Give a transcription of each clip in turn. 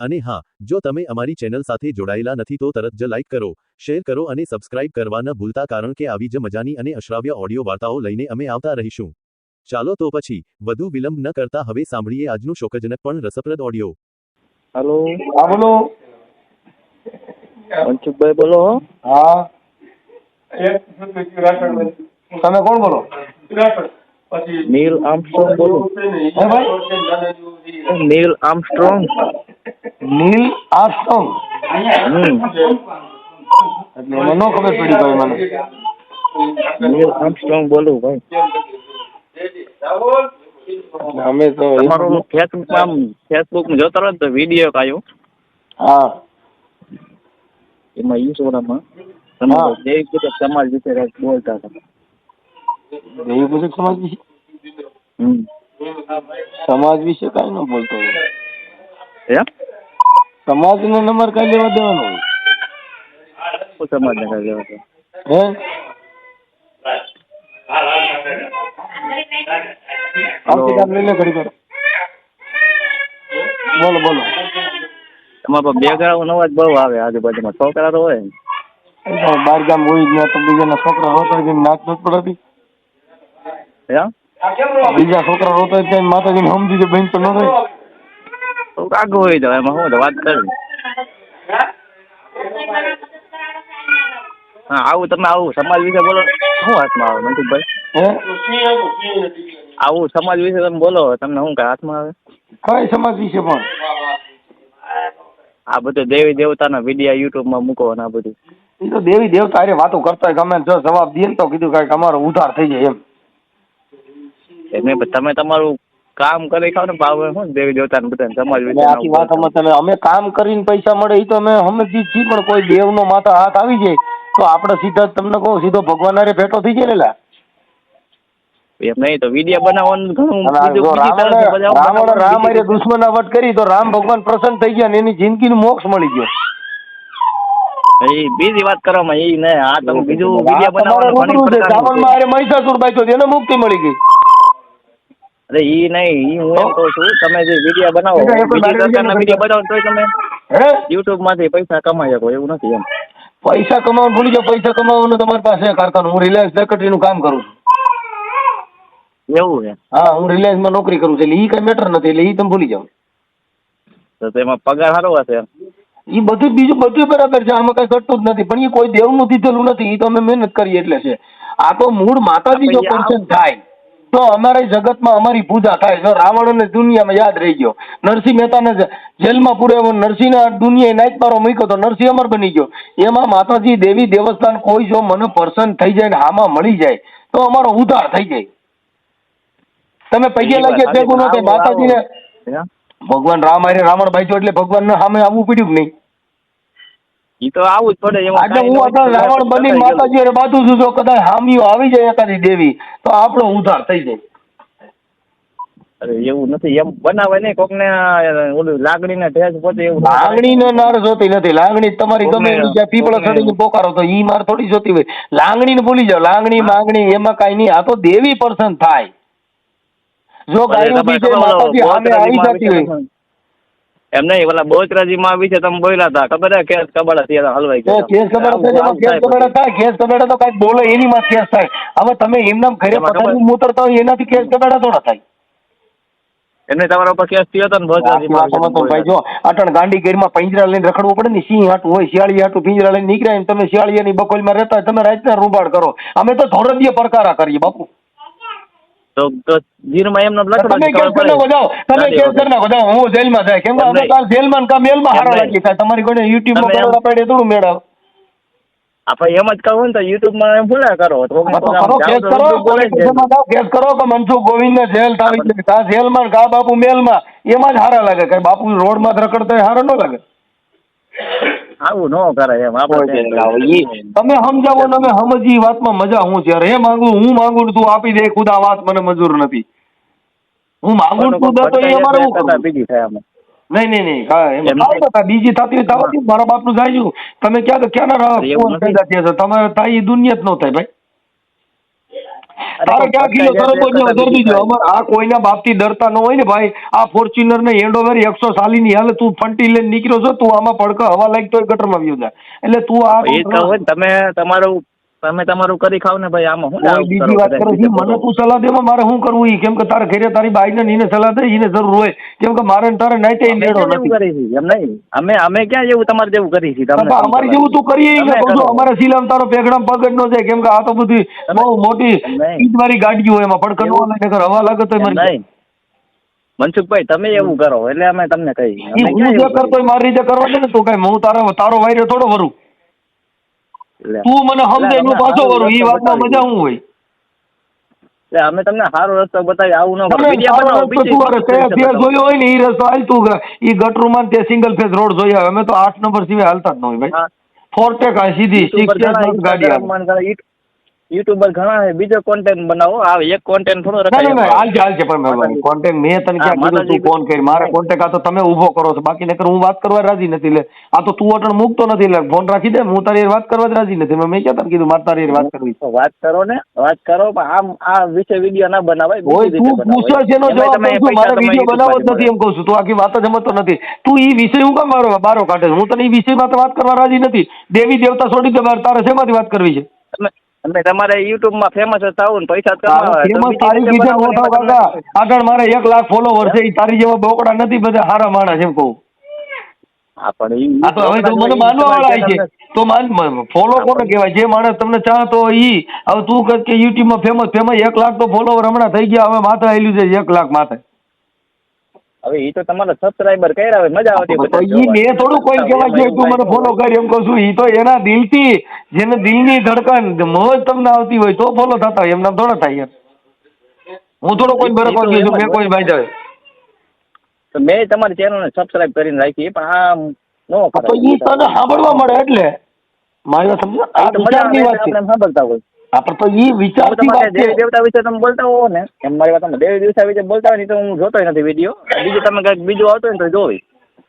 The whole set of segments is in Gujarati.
અને હા જો તમે અમારી ચેનલ સાથે જોડાયેલા નથી તો તરત જ લાઈક કરો શેર કરો અને સબસ્ક્રાઇબ કરવા ન ભૂલતા કારણ કે આવી જ મજાની અને અશ્રાવ્ય ઓડિયો વાર્તાઓ લઈને અમે આવતા રહીશું. ચાલો તો પછી વધુ વિલંબ ન કરતા હવે સાંભળીએ આજનું શોકજનક પણ રસપ્રદ ઓડિયો. હેલો. હા બોલો. મનસુખભાઈ બોલો હા. તમે કોણ બોલો? નીલ આર્મસ્ટ્રોંગ બોલો. નીલ આર્મસ્ટ્રોંગ. નીલ આર્મસ્ટ્રોંગ એટલે મને નો ખબર પડી ભાઈ મને. નીલ આર્મસ્ટ્રોંગ બોલું ભાઈ. અમે તો તમારું ફેસબુક આમ ફેસબુકમાં જોતા રહો ને તો વીડિયો કાયો હા. એમાં ઇન્સ્ટાગ્રામમાં તમે હા. જય સમાજ વિશે બોલતા હતા. પૂજક સમાજ વિશે? સમાજ વિશે કઈ ન બોલતો હોય. હે સમાજ નો નંબર કઈ લેવા દેવાનો હોય. શું સમાજ ને કઈ લેવા હે? આમથી લઈ લે ઘડી કરો બોલો બોલો. તમારા પર બેકગ્રાઉન્ડ અવાજ બહુ આવે આજુબાજુમાં છોકરા તો હોય બાર ગામ હોય ગયા તો બીજાના છોકરા રોતા જઈને નાચ નથી પડાતી. હે બીજા છોકરા રોતા જઈને માતાજીને સમજી દે બેન તો ન રહે. આગળ હોય તો એમાં શું તો વાત કરવી હા આવું તમે આવું સમાજ વિશે બોલો શું હાથમાં આવે મનસુખભાઈ આવું સમાજ વિશે તમે બોલો તમને શું કઈ હાથમાં આવે કઈ સમાજ વિશે પણ આ બધું દેવી દેવતાના વિડિયા યુટ્યુબમાં મૂકો ને આ બધું એ તો દેવી દેવતા અરે વાતો કરતા હોય ગમે જો જવાબ દે ને તો કીધું કાંઈક અમારો ઉધાર થઈ જાય એમ તમે તમારું કામ કરી ખાવ ને ભાવ શું દેવી દેવતાને બધા સમાજ આખી વાત સમજ તમે અમે કામ કરીને પૈસા મળે એ તો અમે સમજી છીએ પણ કોઈ દેવનો માથા હાથ આવી જાય તો આપણે સીધા તમને કહું સીધો ભગવાન હારે ભેટો થઈ જાય ને લા. એમ નહીં તો વીડિયો બનાવવાનું ઘણું રાવણ રાવણ રામ હારે. દુશ્મનાવટ કરી તો રામ ભગવાન પ્રસન્ન થઈ ગયા ને એની જિંદગીનું મોક્ષ મળી ગયો એ બીજી વાત કરવામાં એ ને આ તમે બીજું વીડિયો બનાવવાનું છે. હારે મહિષાસુર એને મુક્તિ મળી ગઈ અરે ઈ નહીં ઈ હું એમ કહું છું તમે જે વીડિયો બનાવો તો બીજી વીડિયો બનાવો તોય તમે યુટ્યુબમાંથી પૈસા કમાઈ શકો એવું નથી એમ. પૈસા કમાવાનું ભૂલી જાઓ પૈસા કમાવાનું તમારી પાસે કારખાનું. હું રિલાયન્સ સેક્રેટરીનું કામ કરું છું. એવું છે? હા હું રિલાયન્સમાં નોકરી કરું છું એટલે એ કઈ મેટર નથી એટલે એ તમે ભૂલી જાઓ. તો તેમાં પગાર સારો હશે એ બધું બીજું બધું બરાબર છે આમાં કઈ ઘટતું જ નથી પણ એ કોઈ દેવનું દીધેલું નથી એ તો અમે મહેનત કરીએ એટલે છે. આ તો મૂળ માતાજી જો પર્સન થાય. તો અમારે જગતમાં અમારી પૂજા થાય. જો રાવણ દુનિયામાં યાદ રહી ગયો. નરસિંહ મહેતાને જે- જેલમાં પૂર્યો નરસિંહના દુનિયાએ નાઈટ પારો મૂક્યો તો નરસિંહ અમર બની ગયો. એમાં માતાજી દેવી દેવસ્થાન કોઈ જો મને પર્સન થઈ જાય ને આમાં મળી જાય તો અમારો ઉધાર થઈ જાય. તમે પૈકે લાગે ભેગું ન થાય. માતાજીને ભગવાન રામ હારે રાવણ બાંધ્યો એટલે ભગવાનને સામે આવવું પડ્યું કે નહીં? ઈ તો આવું જ પડે એમાં આજે હું ન રાવણ બની માતાજી હારે બાજુ છું જો કદાચ હામીઓ આવી જાય એકાદી દેવી તો આપણો ઉધાર થઈ જાય. અરે એવું નથી એમ બનાવે નહીં કોક ને ઓલું લાગણી ને ઠેસ પહોંચે એવું ના લાગણી ને નાર જોતી નથી લાગણી તમારી ગમે જ્યાં પીપળા કોકને- ચડીને પોકારો તો ઈ માર થોડી જોતી હોય. લાગણી ને ભૂલી જાઓ લાગણી માંગણી એમાં કાંઈ નહીં આ તો દેવી પર્સન થાય. જો અરે ગાયું તમે બી છે ખબર માતાજી સામે આવી જતી હોય. એમ નહીં ઓલા બહુચરાજીમાં વિશે તમે બોલ્યા હતા. ખબર હે કેસ કબાડા થયા હલવાઈ ગયા કેસ કબાડા કેસ કબાડા થાય કેસ કબાડા તો કાંઈક બોલે એની માં કેસ થાય. હવે તમે એમનામ ઘરે પથારી મૂતરતા હોય એનાથી કેસ કબાડા થોડા થાય. એમને તમારા ઉપર કેસ થયો હતો ને તો ભાઈ જો અટણ ગાંડી ગીરમાં પંજરા લઈને રખડવું પડે ને સિંહ હાટું હોય શિયાળી હાટું પિંજરા લઈને નીકળ્યા ને તમે શિયાળીયાની બકોલમાં રહેતા તમે રાતના રૂબાડ કરો. અમે તો ધોરડીય પડકારા કરીએ બાપુ. તો તો ગીરમાં એમનો લખડો તમે કેસ કરી નાખો તમે કેસ કરી નાખો હું જેલમાં જાય. કેમ કે અમે કાલ જેલમાં ને મેલમાં હારો લાગી થાય. તમારી કોઈને યુટ્યુબમાં બરોડા પાડે થોડું મેળવ. આપણે એમ જ કહું ને તો યુટ્યુબમાં એમ ભૂલા કરો. તો કેસ કરો કે મનસુખ ગોવિંદ ને જેલ છે. કા જેલમાં ને કા બાપુ મેલમાં. એમાં જ હારા લાગે. કઈ બાપુ રોડમાં રખડતા હારા ન લાગે. આવું ન કરાય એમ. આપણે તમે સમજાવો ને અમે સમજી વાતમાં મજા હું છે. રે માંગુ હું માંગુ ને તું આપી દે ખુદા વાત મને મંજૂર નથી. હું માંગુ તું દે તો એ અમારે? બીજી થાય અમે નહીં નહીં નહીં હા એમ એમ થાય તો બીજી થતી હોય. મારા બાપનું જાય છું તમે ક્યાં તો ક્યાંના રહો તમે નથી. પેદા થયા છો? તમારે થાય ઈ દુનિયા જ ન થાય ભાઈ. તારે ક્યાં કિલો તરત જ હજાર દીધો. થાય. આ કોઈના બાપથી ડરતા ન હોય ને ભાઈ. આ ફોર્ચ્યુનર ને હેન્ડઓવર એકસો સાલીની હાલે તું ફંટી લઈને નીકળ્યો છો તું આમાં પડકા હવા લાગી તોય ગટરમાં વ્યુ જાય એટલે તું આ ને, તમે તમારું તમે તમારું કરી ખાવ ને ભાઈ આમાં હું બીજી વાત કરું છું. મને તું સલાહ દેવા મારે શું કરવું ઈ? કેમ કે તારે ઘરે તારી બાઈને ને એને સલાહ દે એને જરૂર હોય. કેમ કે મારે તારે નથી. એમ નહીં. અમે અમે ક્યાં જેવું તમારે જેવું કરી છે તમે અમારી જેવું તું કરીએ ઈ ને કહું અમારે સિલામ તારો પેગડમ પગડ નો જાય કેમ કે આ તો બધી બહુ મોટી નહીં. ગાડી હોય એમાં. પડકર નો એવું- નકર હવા લાગે તો મરી જાય. મનસુખભાઈ તમે એવું કરો એટલે અમે તમને કહી હું જે કરતો મારી રીતે કરવા દે ને તું કઈ હું તારો તારો વાયરો થોડો વરું. તું મને સમજે હું પાછો વરું રસ્તો વાતમાં મજા હું હોય? એટલે અમે તમને સારો રસ્તો બતાવી આવું ન કરો. જોયો હોય ને એ રસ્તો હાલતું એ ગટરુમાં તે સિંગલ ફેસ રોડ જોયા. અમે તો આઠ નંબર સિવાય હાલતા જ ન હોય ભાઈ. હા. ફોર્ટે કાંઈ સીધી સિક્સ ગાડી યુટ- યુટ્યુબર ઘણા છે બીજો કોન્ટેન્ટ બનાવો. આ એક કોન્ટેન્ટ થોડો રખાય. હાલ છે હાલ છે પણ માતાજી. કોન્ટેક્ટ મેં તને ક્યાં કીધું તું ફોન કરી. મારે કોન્ટેક્ટ આ તો તમે ઊભો કરો છો. બાકી નકર હું વાત કરવા રાજી નથી લે. આ તો તું અટણ મૂકતો નથી લે. ફોન રાખી દે હું તારી વાત કરવા જ રાજી નથી. મેં ક્યાં તને કીધું મારે તારી વાત કરવી. વાત કરો ને વાત કરો પણ આમ આ વિશે વીડિયો ના બનાવાય ઓય તું પૂછો છે નો જવાબ મારે વીડિયો બનાવવો જ નથી એમ કહું છું. તું આખી વાત જ સમજતો નથી. તું ઈ વિષય હું કેમ મારો બારો કાઢે હું તને ઈ વિષયમાં તો વાત કરવા રાજી નથી. દેવી દેવતા છોડી દે તારે શેમાંથી વાત કરવી છે? તમે તમારે યુટ્યુબમાં ફેમસ થવું ને પૈસા કમાવા બીજી તારી વિશે મોટો કાકા આગળ મારે એક લાખ ફોલોવર છે એ તારી જેવા બોકડા નથી બધા સારા માણસ એમ કહું. હા, પણ આ તો હવે તો મને માનવા વાળા છે. તો માન ફોલો કોને કહેવાય? જે માણસ તમને ચાહતો ઈ. હવે તું કે યુટ્યુબમાં ફેમસ ફેમસ એક લાખ તો ફોલોવર હમણાં થઈ ગયા હવે માથે આવેલું છે એક લાખ માથે. હવે ઈ તો તમારા સબસ્ક્રાઇબર કર્યા હોય મજા આવતી તો ઈ મેં થોડું કોઈ કહેવા ગયો તું મને ફોલો કર એમ કહું છું ઈ તો એના દિલથી જેને દિલની ધડકન મોજ તમને આવતી હોય તો ફોલો થતા હોય એમના થોડા થાય હું થોડો કોઈ તો ગયો છું મેં કોઈ ભાઈ જાય તો મેં તમારી ચેનલને સબસ્ક્રાઇબ કરીને રાખી પણ આ નો તો કરાય. ઈ તને સાંભળવા મળે એટલે. મારી વાત સમજો? આ વિચારની વાત છે. આપણે સાંભળતા હોય. આપણે તો ઈ વિચાર દેવી દેવતા વિશે તમે બોલતા હોવ ને. એમ મારી વાત તમે દેવી દેવતા વિશે બોલતા હોય ને તો હું જોતો નથી વીડિયો. બીજું તમે કંઈક બીજું આવતો હોય ને તો જોવી.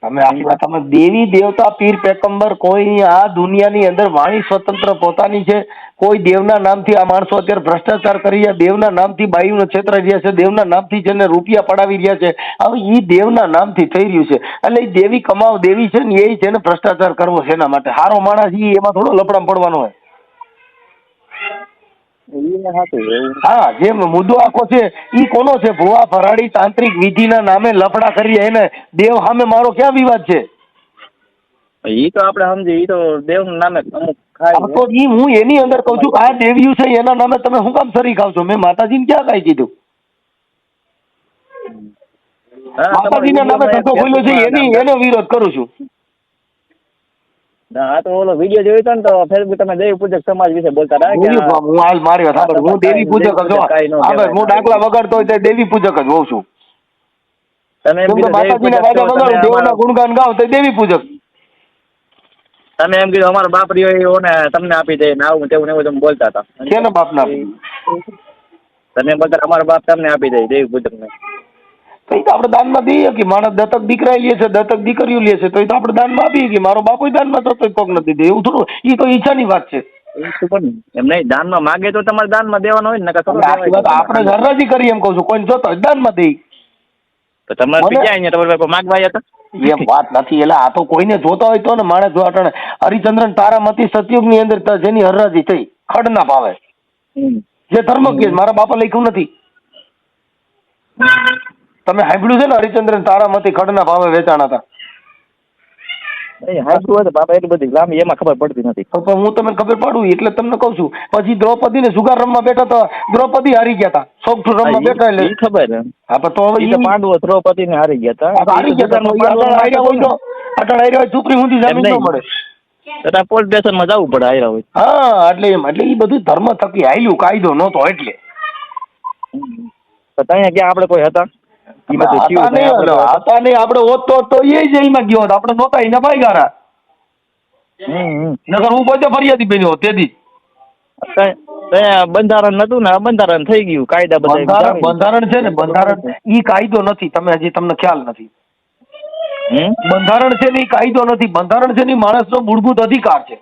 તમે આખી તમે દેવી દેવતા પીર પેકંબર કોઈ આ દુનિયાની અંદર વાણી સ્વતંત્ર પોતાની છે. કોઈ દેવના નામથી આ માણસો અત્યારે ભ્રષ્ટાચાર કરી રહ્યા દેવના નામથી બાયુને છેતરાઈ રહ્યા છે. દેવના નામથી જેને રૂપિયા પડાવી રહ્યા છે. હવે ઈ દેવના નામથી થઈ રહ્યું છે. એટલે એ દેવી કમાવ દેવી છે ને એ છે ને ભ્રષ્ટાચાર કરવો છે એના માટે. હારો માણસ એ એમાં થોડો લપડામ પડવાનો હોય. હા જે મુદ્દો આખો છે ઈ કોનો છે? ભુવા ભરાડી તાંત્રિક વિધિના નામે લફડા કરી એને દેવ સામે મારો ક્યાં વિવાદ છે? ઈ તો આપણે સમજી ઈ તો દેવ નામે અમુક ખાય તો ઈ હું એની અંદર કહું છું કે આ દેવ્યું છે એના નામે તમે શું કામ સરી ખાવ છો? મેં માતાજીને ક્યાં કાંઈ કીધું? માતાજીના નામે ધંધો ખોલ્યો છે એની એનો વિરોધ કરું છું. હા તો ઓલો વીડિયો જોયો હતો ને તો ફેસબુક તમે દેવી પૂજક સમાજ વિશે બોલતા કે હું હાલ મારી વાત સાંભળ. હું દેવી પૂજક જ હા હું ડાકલા હોય તો દેવી પૂજક જ હોઉં છું. તમે એમ કીધું દેવી માતાજીના વાદા તમે દેવના ગુણગાન ગાવ તો દેવી પૂજક. તમે એમ કીધું અમારો બાપ રહ્યો એવો ને તમને આપી દે ને આવું તેવું ને એવું તમે બોલતા હતા. કેના બાપના તમે બોલતા અમારો બાપ તમને આપી દે દેવી પૂજક ને તો એ તો આપણે દાનમાં દઈએ કે માણસ દત્તક દીકરા લે છે દત્તક દીકરીઓ લે છે તો એ તો આપણે દાનમાં આપીએ કે મારો બાપુ દાનમાં તો કોક નથી દે એવું થોડું એ તો ઈચ્છાની વાત છે. એમ નહીં દાનમાં માગે તો તમારે દાનમાં દેવાનો હોય ને નકર થોડું આખી વાત દેવાય. આપણે જ કરીએ એમ કહું છું. કોઈને જોતો દાનમાં દઈ તો તમારે બીજા અહીંયા તમારે માગવા આવ્યા હતા? એમ વાત નથી. એટલે આ તો કોઈને જોતા હોય તો ને માણસ જો અટાણે હરિચંદ્રન તારામતી સતયુગની અંદર જેની હરરાજી થઈ ખડ ના પાવે જે ધર્મ કે મારા બાપા લખ્યું નથી. તમે સાંભળ્યું છે ને હરિચંદ્રન તારામતી ખડના ભાવે વેચાણ હતા? બાપા એટલી બધી લાંબી એમાં ખબર પડતી નથી. પણ હું તમને ખબર પાડું એટલે તમને કહું છું. પછી દ્રૌપદી ને સુગાર રમવા બેઠા તો દ્રૌપદી હારી ગયા હતા. સોગઠું રમવા બેઠા એટલે ખબર. હા પણ તો હવે પાંડવો દ્રૌપદી ને હારી ગયા હતા. હારી ગયા હોય સુપ્રીમ સુધી જમીન ન નહીં. મળે. તો ત્યાં પોલીસ સ્ટેશનમાં જવું પડે હાર્યા હોય. હા એટલે એમ એટલે એ બધું ધર્મ થકી હાલ્યું કાયદો નહોતો એટલે. ત્યાં ક્યાં આપણે કોઈ હતા? થયું? નહીં આપણે હતા નહીં આપણે હોત તો તો એ જેલમાં ગયો હોત. આપણે નહોતા એના ભાઈ ગારા હમ હમ. નકર હું પોતે ફરિયાદી બન્યો તેથી. બંધારણ નતું ને બંધારણ થઈ ગયું. કાયદા બધા બંધારણ છે ને બંધારણ ઈ કાયદો નથી. તમે હજી તમને ખ્યાલ નથી. બંધારણ છે ને કાયદો નથી. બંધારણ છે ને માણસ માણસનો મૂળભૂત અધિકાર છે.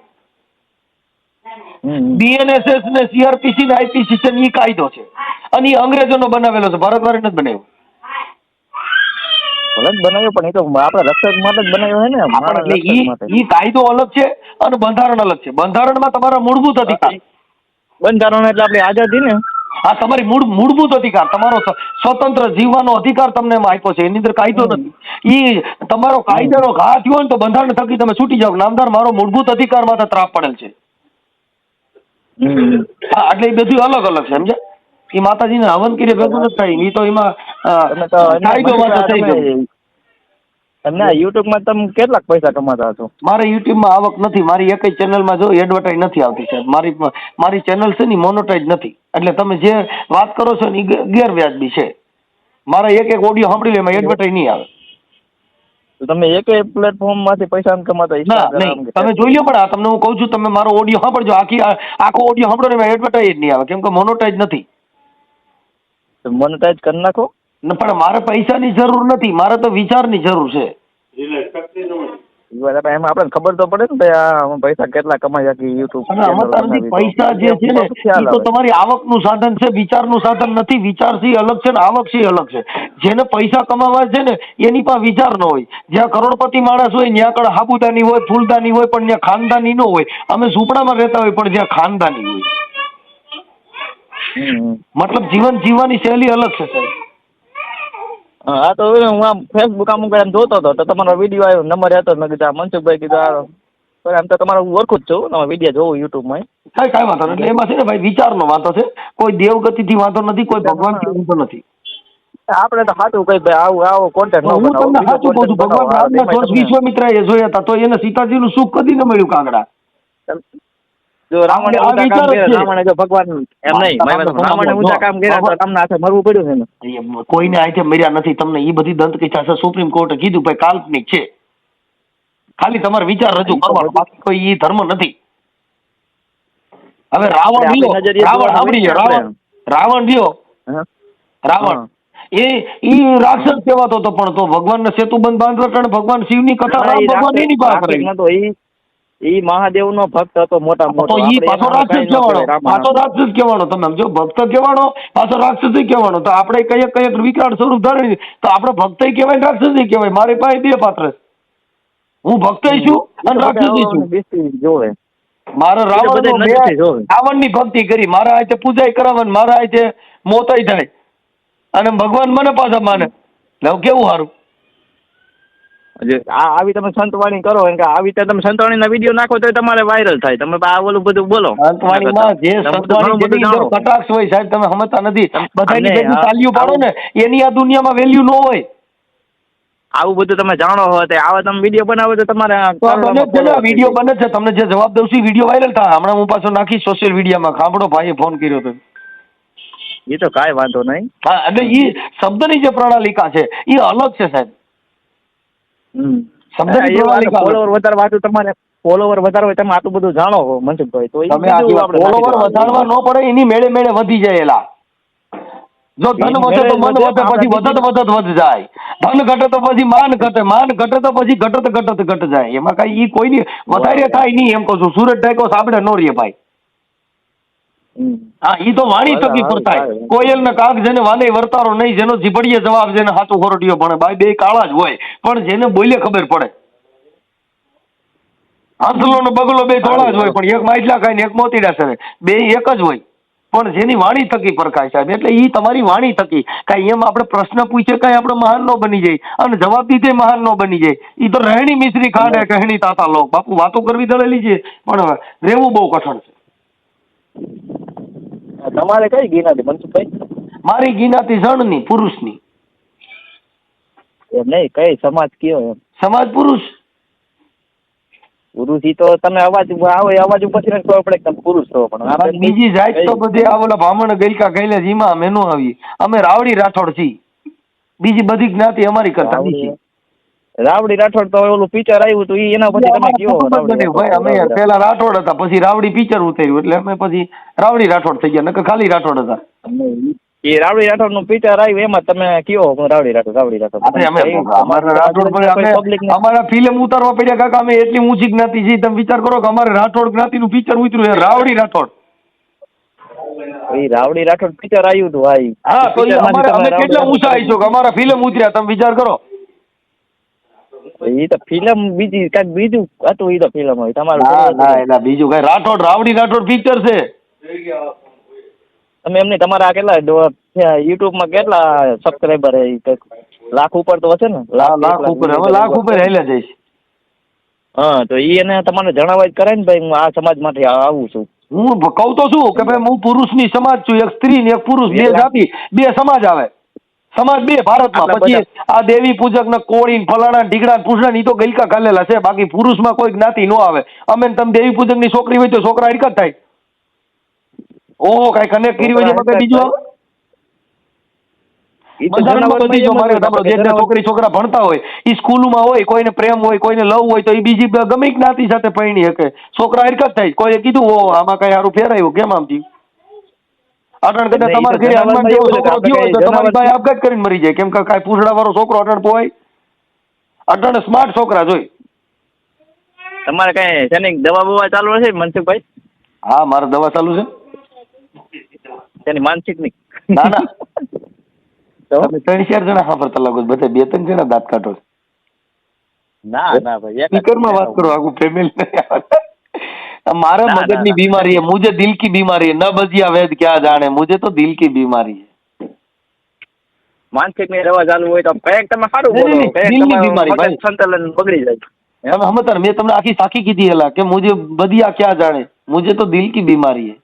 બીએનએસએસ ને સીઆરપીસી ને આઈપીસી છે ને ઈ કાયદો છે. અને ઈ અંગ્રેજોનો બનાવેલો છે. ભારતવાળી નથી બનાવ્યો. ભલે બનાવ્યો પણ એ તો આપણા રક્ષક માટે જ બનાવ્યો છે ને આપણે એટલે ઈ કાયદો અલગ છે અને બંધારણ અલગ છે. બંધારણમાં તમારા મૂળભૂત અધિકાર. બંધારણ એટલે આપણી આઝાદી ને. આ તમારી મૂળ મૂળભૂત અધિકાર તમારો સ્વતંત્ર જીવવાનો અધિકાર તમને એમાં આપ્યો છે. એની અંદર કાયદો નથી. એ તમારો કાયદાનો ઘા થયો ને તો બંધારણ થકી તમે છૂટી જાઓ નામદાર મારો મૂળભૂત અધિકાર માથે ત્રાપ પડેલ છે. હા એટલે એ બધું અલગ અલગ છે સમજે એ માતાજીને હવન કરી ભેગું નથી થાય. એ તો એમાં તમે તો એમને કાયદો વાતો તમે- કેટલાક પૈસા કમાતા છો મારે યુટ્યુબમાં આવક નથી. મારી એક ચેનલમાં જો એડવર્ટાઇઝ નથી આવતી સાહેબ. મારી મારી ચેનલ છે ને મોનોટાઇઝ નથી. એટલે તમે જે વાત કરો છો ને એ ગેરવ્યાજબી છે. મારા એક એક ઓડિયો સાંભળી લે એમાં એડવર્ટાઇઝ નહીં આવે. તો તમે એક પ્લેટફોર્મમાંથી પૈસા કમાતા ના નહીં. તમે જોઈ લો પણ આ તમને હું કહું છું તમે મારો ઓડિયો સાંભળજો. આખી આખો ઓડિયો સાંભળો ને એમાં એડવર્ટાઇઝ નહીં આવે. કેમ કે મોનોટાઇઝ નથી. મોનોટાઇઝ કરી નાખો. ન પણ મારે પૈસાની જરૂર નથી મારે તો વિચારની જરૂર છે. આપણે ખબર તો પડે ને ભાઈ પૈસા કેટલા કમાઈ શકે યુટ્યુબ પૈસા જે છે ને એ તો તમારી આવકનું સાધન છે વિચારનું સાધન નથી વિચારથી અલગ છે ને આવકથી અલગ છે. જેને પૈસા કમાવા છે ને એની પાસે વિચાર ન હોય. જ્યાં કરોડપતિ માણસ હોય ત્યાં આગળ હાબુદાની હોય ફૂલદાની હોય પણ ત્યાં ખાનદાની ન હોય. અમે ઝૂંપડામાં રહેતા હોય પણ જ્યાં ખાનદાની હોય. મતલબ જીવન જીવવાની શૈલી અલગ છે સાહેબ. હા તો હું આમ ફેસબુક આમ એમ જોતો હતો તો તમારો વીડિયો આવ્યો નંબર હતો મેં કીધું આ મનસુખભાઈ કીધું આ પણ આમ તો તમારો હું ઓળખું જ છું તમારા વીડિયો જોઉં યુટ્યુબમાં કાંઈ કાંઈ વાંધો નહીં એટલે એમાં છે ને ભાઈ વિચારનો વાંધો છે. કોઈ દેવગતિથી વાંધો નથી કોઈ ભગવાનથી વાંધો નથી. આપણે તો સાચું કઈ ભાઈ આવું આવો કોન્ટેક્ટ હું તમને સાચું કહું છું ભગવાન રામના ચોસ વિશ્વામિત્રાએ જોયા હતા તો એને સીતાજીનું સુખ કદી ન મળ્યું કાંગડા. જો રાવણે આ કામ કર્યા રાવણે જો ભગવાન એમ નહીં. રામ- મારી વાત રામ- રાવણે ઊંધા કામ કર્યા તો તમને હાથે મરવું પડ્યું છે ને? કોઈને આઈથે મર્યા નથી. તમને એ બધી દંત કઈ છે સુપ્રીમ કોર્ટે કીધું ભાઈ કાલ્પનિક છે. ખાલી તમારે વિચાર રજૂ કરવાનો બાકી કોઈ ઈ ધર્મ નથી. હવે રાવણ રહ્યો રાવણ આવડી ગયો. રાવણ રાવણ રહ્યો રાવણ. એ ઈ રાક્ષસ કહેવાતો હતો પણ તો ભગવાનને સેતુબંધ બાંધવા કારણે ભગવાન શિવની કથા રામ ભગવાન એની પાસે ઈ મહાદેવ નો ભક્ત હતો મોટા મોટો. ઈ પાછો રાક્ષસ કેવાનો કહેવાનો. પાછો રાક્ષસ કહેવાનો તમે સમજો. ભક્ત કહેવાનો પાછો રાક્ષસ કહેવાનો. તો આપણે કઈ કઈ વિકરાળ સ્વરૂપ ધારણ તો આપણે ભક્ત કહેવાય રાક્ષસ કહેવાય. મારી પાસે બે પાત્ર હું ભક્ત છું અને રાક્ષસ છું. જોવે. મારે રાવણ રાવણની ભક્તિ કરી. મારા આજે પૂજાય કરાવવાની મારા આજે મોતાઈ થાય અને ભગવાન મને પાછા માને. લવ કેવું સારું જે આ આવી તમે સંતવાણી કરો કે આવી રીતે તમે સંતવાણીના વીડિયો નાખો તો તમારે વાયરલ થાય. તમે આ ઓલું બધું બોલો. સંતવાણીમાં જે સંતવાણી. કટાક્ષ હોય સાહેબ તમે સમજતા નથી. બધાની અને તાલીઓ પાડો ને એની આ દુનિયામાં વેલ્યુ ન હોય. આવું બધું તમે જાણો હો તે આવા તમે વીડિયો બનાવો તો તમારે બને છે ને વીડિયો બને છે. તમને જે જવાબ દઉં છું વીડિયો વાયરલ થાય હમણાં હું પાછો નાખી સોશિયલ મીડિયામાં ખાંભળો ભાઈએ ફોન કર્યો હતો એ તો કાંઈ વાંધો નહીં. હા એટલે એ શબ્દની જે પ્રણાલિકા છે એ અલગ છે સાહેબ હમ. શબ્દની એ વાત પ્રણાલિકા અલગ. ફોલોવર વધારવા હાટુ તમારે ફોલોવર વધારવા તમે આટલું બધું જાણો હો મનસુખભાઈ. તો તમે ફોલોવર વધારવા ન પડે એની મેળે મેળે વધી જાય એલા. જો ધન વધે તો મન વધે પછી વધત વધત વધ જાય. ધન ઘટે તો પછી માન ઘટે માન ઘટે તો પછી ઘટત ઘટત ઘટ જાય. એમાં કઈ ઈ કોઈની વધારે થાય નહીં એમ કહું છું. સુરત ટાઈકો સાંભળે નો રે ભાઈ. હા ઈ તો વાણી થકી ફરતાય. કોયલ ને કાગ જેને વાલે વર્તારો નહીં જેનો જીભડીએ જવાબ જેને હાથું ખોરટીયો ભણે. બાય બે કાળા જ હોય પણ જેને બોલે ખબર પડે. હાંસલો ને બગલો બે ધોળા જ હોય પણ એક માઇટલા ખાય ને એક મોતીડા સરે બે એક જ હોય. પણ જેની વાણી થકી પરખાય સાહેબ એટલે ઈ તમારી વાણી થકી. કાંઈ એમ આપણે પ્રશ્ન પૂછે કાંઈ આપણે મહાન નો બની જાય. અને જવાબ દીધે મહાન નો બની જાય. ઈ તો રહેણી મિશ્રી ખાંડે કહેણી તાતા લોક. બાપુ વાતો કરવી દળેલી છે પણ રહેવું બહુ કઠણ છે. તમારે કઈ ગીનાથી મનસુખભાઈ? મારી ગિનાતી જણની પુરુષની. એમ નહીં કઈ સમાજ કયો એમ? સમાજ પુરુષ. પુરુષ ઈ તો તમે અવાજ આવો અવાજ ઉપરથી આપણે ખબર પડે તમે પુરુષ છો પણ આપણે બીજી જાત તો બધી આ ઓલા ભામણ ગઈકા ગયેલા જીમાં અમે નો આવી અમે રાવડી રાઠોડ છી બીજી બધી જ્ઞાતિ અમારી કરતા રાવડી. રાવડી રાઠોડ તો ઓલું પિક્ચર આવ્યું હતું ઈ એના પછી તમે કયો. ભાઈ અમે પેલા રાઠોડ હતા પછી રાવડી પિક્ચર ઉતર્યું એટલે અમે પછી રાવડી રાઠોડ થઈ ગયા નકર ખાલી રાઠોડ હતા. એ રાવડી રાઠોડનું પિક્ચર આવ્યું એમાં તમે કયો રાવડી રાઠોડ રાવડી રાઠોડ? અમારા રાઠોડ ભાઈ અમારા ફિલ્મ ઉતારવા પડ્યા કાકા અમે એટલી ઊંચી જ્ઞાતિ છે તમે વિચાર કરો કે અમારે રાઠોડ જ્ઞાતિ નું પિક્ચર ઉતર્યું રાવડી રાઠોડ. એ રાવડી રાઠોડ પિક્ચર આવ્યું હતું હા હા તો અમે કેટલા ઊંચા આવીશું અમારા ફિલ્મ ઉતર્યા તમે વિચાર કરો. ઈ તો ફિલ્મ બીજી કાંઈક બીજું હતું એ તો ફિલ્મ હોય. તમારું ના ના હતું. બીજું કઈ. રાઠોડ રાવડી રાઠોડ પિક્ચર છે. તમે એમને તમારા કેટલા યુટ્યુબમાં કેટલા સબસ્ક્રાઈબર ઈ લાખ ઉપર તો હશે ને? લાખ ઉપર. હવે લાખ ઉપર હેલા જઈશ. હા તો એ એને તમારે જણાવવા જ કરે ને ભાઈ હું આ સમાજ માટે આવું છું. હું કહું તો છું કે ભાઈ હું પુરુષની સમાજ છું. એક સ્ત્રી ને એક પુરુષ બે જાતિ બે સમાજ આવે. સમાજ બે ભારતમાં. પછી આ દેવી પૂજક ને કોળી ફલાણા ઢીકડા પૂછડા ની તો ગલકા ખાલેલા છે. બાકી પુરુષમાં કોઈ જ્ઞાતિ નો આવે. અમે તમે દેવી પૂજકની છોકરી હોય તો છોકરા હરકત થાય. ઓહો કઈ કનેક્ટ કરી હોય છે બીજું છોકરી છોકરા ભણતા હોય એ સ્કૂલમાં હોય કોઈને પ્રેમ હોય કોઈને લવ હોય તો એ બીજી ગમે જ્ઞાતિ સાથે પરણી શકે. છોકરા હરકત થાય. કોઈએ કીધું ઓ આમાં કઈ સારું ફેરાયું. કેમ આમ થયું? અટણ કદાચ તમારા ઘરે હનુમાન જેવો છોકરો થયો હોય તો તમારી ભાઈ આપઘાત કરીને મરી જાય. કેમ કે કાંઈ પૂછડા વાળો છોકરો અટણ પોવાય અટણ સ્માર્ટ છોકરા જોઈ. તમારે કઈ તેની દવા બવા ચાલુ હશે મનસુખભાઈ? હા મારે દવા ચાલુ છે. તેની માનસિકની ના. ના તમે ત્રણ ચાર જણા સાંભળતા લાગો બધા બે ત્રણ જણા દાંત કાઢો છો. ના ના ભાઈ સ્પીકરમાં વાત કરો આખું ફેમિલી मारा मगर नहीं बीमारी है मुझे दिल की बीमारी है न बजिया वेद क्या जाने मुझे तो दिल की बीमारी है। मानसिक में रवा जानू तो एकदम सारू बोलो नहीं, नहीं, दिल तो की बीमारी भाई। संतुलन बगड़ी जाए हम हम तर मैं तुमने आखी साखी की दी हला के मुझे बदिया क्या जाने मुझे तो दिल की बीमारी है।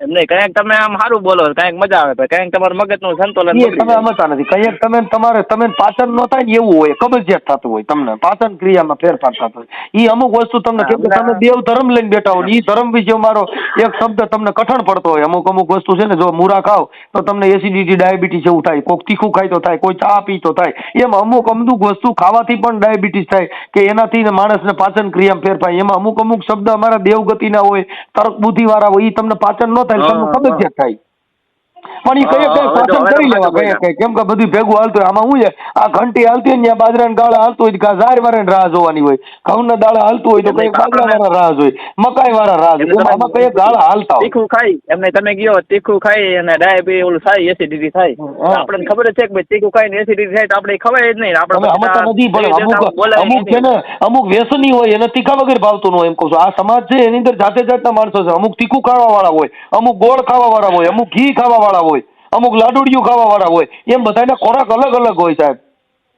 એમ નહીં કંઈક તમે આમ સારું બોલો કંઈક મજા આવે તો કંઈક તમારું મગજનું સંતુલન તમે. સમજતા નથી કંઈક તમે તમારે તમે પાચન ન થાય ને એવું હોય કબજિયાત થતું હોય તમને પાચન ક્રિયામાં ફેરફાર થતો હોય. એ અમુક વસ્તુ તમને કેમ કે તમે દેવ ધર્મ લઈને બેઠા હો એ ધર્મ વિશે મારો એક શબ્દ તમને કઠણ પડતો હોય અમુક અમુક વસ્તુ છે ને જો મૂરા ખાવ તો તમને એસિડિટી ડાયાબિટીસ એવું થાય કોઈક તીખું ખાય તો થાય કોઈ ચા પી તો થાય. એમ અમુક અમુક વસ્તુ ખાવાથી પણ ડાયાબિટીસ થાય કે એનાથી ને માણસને પાચન ક્રિયામાં ફેરફાર એમાં અમુક અમુક શબ્દ અમારા દેવગતિના હોય તર્ક બુદ્ધિવાળા હોય એ તમને પાચન ન તમને હા, કબજિયાત થાય પણ એ કઈ કઈ હા, કરી લેવા કઈ કઈ કેમ કે બધું ભેગું હાલતું હોય. આમાં શું છે? આ ઘંટી હાલતી હોય ને બાજરાના ગાળા હાલતું હોય તો ઝાર વાળા રાહ જોવાની હોય. ઘઉંના દાળા હાલતું હોય તો કઈ બાજરા વાળા રાહ જોઈ મકાઈ વાળા રાહ જોઈ એમાં કઈ ગાળા હાલતા હોય. તીખું ખાઈ એમને તમે ગયો તીખું ખાઈ અને ડાયાબિટીસ ઓલું થાય એસિડિટી થાય. આપણને ખબર છે કે ભાઈ તીખું ખાઈને એસિડિટી થાય તો આપણે ખવાય જ નહીં. આપણે અમુક અમુક છે ને અમુક વ્યસની હોય એને તીખા વગર ભાવતું ન હોય એમ કહું છું. આ સમાજ છે એની અંદર જાતે જાતના માણસો છે. અમુક તીખું ખાવા વાળા હોય અમુક ગોળ ખાવા વાળા હોય અમુક ઘી ખાવા વાળા હોય અમુક લાડુડિયું ખાવા વાળા હોય એમ બધાના ખોરાક અલગ અલગ હોય સાહેબ.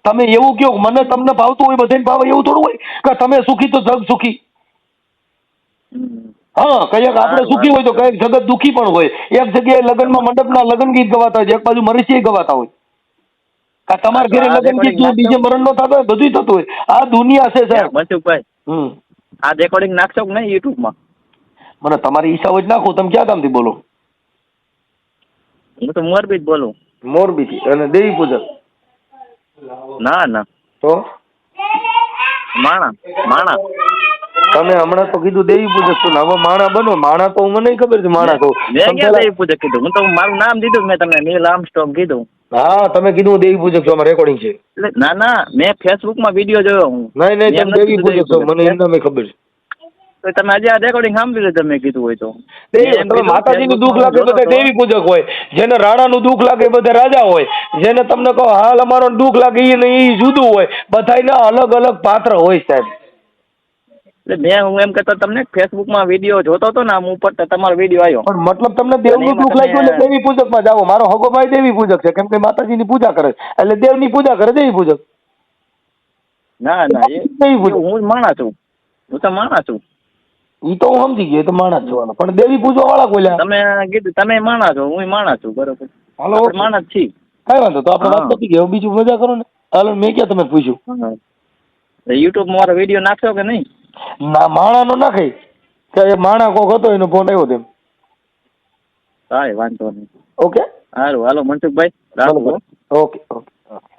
તમે એવું કહો મને તમને ભાવતું હોય બધાને ભાવે એવું થોડું હોય? કે તમે સુખી તો જગ સુખી. હા કંઈક આપણે સુખી હોય તો કંઈક જગત દુખી પણ હોય. એક જગ્યાએ લગ્નમાં મંડપના લગ્ન ગીત ગવાતા હોય એક બાજુ મરસીએ ગવાતા હોય. આ તમાર ઘરે લગ્ન ગીત બીજે મરણ નો થતો હોય બધું થતું હોય. આ દુનિયા છે સાહેબ. મનસુખભાઈ. હમ. આ રેકોર્ડિંગ નાખશો કે નહીં યુટ્યુબમાં? મને તમારી ઈચ્છા હોય જ નાખો. તમે ક્યાં કામથી બોલો? હું તો મોરબી જ બોલું. મોરબીથી અને દેવી પૂજક? ના ના. તો? માણા માણા. તમે હમણાં તો કીધું દેવી પૂજક છું હવે માણા બનો. માણા તો મને ખબર છે માણા કહું મેં ક્યાં દેવી પૂજક કીધું? હું તો મારું નામ દીધું મેં તમને નીલ આર્મસ્ટ્રોંગ કીધું. હા તમે કીધું હું દેવી પૂજક છો અમારે રેકોર્ડિંગ છે. ના ના મેં ફેસબુકમાં વીડિયો જોયો હું. નહીં નહીં તમે દેવી પૂજક છો મને એમ નામે ખબર છે. તો તમે આજે આ રેકોર્ડિંગ સાંભળી લે તમે કીધું હોય તો? તમે માતાજીનું દુઃખ લાગે બધા દેવી પૂજક હોય જેને રાણાનું દુઃખ લાગે બધા રાજા હોય જેને તમને કહો હાલ અમારો દુઃખ લાગે એ એ જુદું હોય બધાયના અલગ અલગ પાત્ર હોય સાહેબ. એટલે મેં હું એમ કહેતો તમને ફેસબુકમાં વીડિયો જોતો હતો ને આમ ઉપર તમારો વીડિયો આવ્યો. પણ મતલબ તમને દેવનું દુઃખ લાગ્યું એટલે દેવી પૂજકમાં જાઓ. મારો હગો ભાઈ દેવી પૂજક છે કેમ કે માતાજીની પૂજા કરે એટલે દેવની પૂજા કરે દેવી પૂજક. ના ના એ હું જ માણા છું. હું તો માણા છું. ઈ તો હું સમજી ગયો તો માણસ જોવાનો પણ દેવી પૂજવા વાળા કોઈ તમે કીધું તમે માણા છો હું માણા છું બરોબર. હાલો. આપણે માણા જ કઈ વાંધો તો આપણે વાત. પતી ગયો બીજું મજા કરો ને. હાલો મેં ક્યાં તમે પૂછ્યું? યુટ્યુબ મારો વીડિયો નાખશો કે નહીં? ના માણા નો નાખે. કે માણા કોક હતો એનો ફોન આવ્યો તેમ. કાંઈ વાંધો નહીં. ઓકે? સારું હાલો મનસુખભાઈ રાખો ઓકે ઓકે ઓકે.